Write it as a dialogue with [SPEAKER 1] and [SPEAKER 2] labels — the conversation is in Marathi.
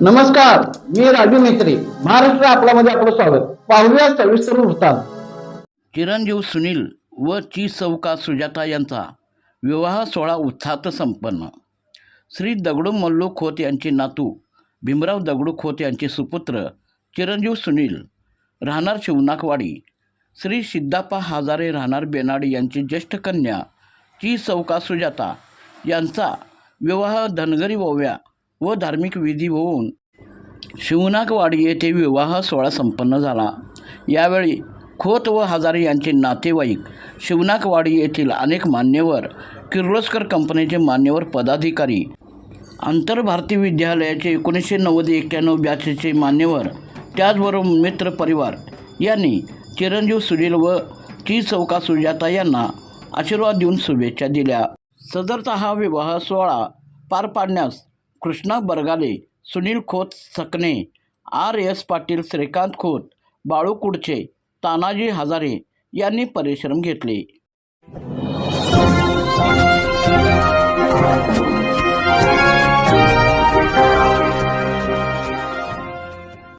[SPEAKER 1] नमस्कार मी राजू मेत्री महाराष्ट्र आपल्यामध्ये आपलं स्वागत. पाहूया सविस्तर वृत्तांत.
[SPEAKER 2] चिरंजीव सुनील व ची चौका सुजाता यांचा विवाह सोहळा उत्साहात संपन्न. श्री दगडू मल्लू खोत यांचे नातू भीमराव दगडू खोत यांचे सुपुत्र चिरंजीव सुनील राहणार शिवनाकवाडी. श्री सिद्धापा हजारे राहणार बेनाडी यांची ज्येष्ठ कन्या ची चौका सुजाता यांचा विवाह धनगरी वव्या व धार्मिक विधी होऊन शिवनाकवाडी येथे विवाह सोहळा संपन्न झाला. यावेळी खोत व हजारे यांचे नातेवाईक शिवनाकवाडी येथील अनेक मान्यवर किर्लोस्कर कंपनीचे मान्यवर पदाधिकारी आंतरभारती विद्यालयाचे एकोणीसशे नव्वद एक्क्याण्णव ब्याचेचे मान्यवर त्याचबरोबर मित्र परिवार यांनी चिरंजीव सुनील व ची चौका सुजाता यांना आशीर्वाद देऊन शुभेच्छा दिल्या. सदरचा हा विवाह सोहळा पार पाडण्यास कृष्णा बरगाले सुनील खोत सकने आर एस पाटील श्रीकांत खोत बाळू कुडचे तानाजी हजारे यांनी परिश्रम घेतले.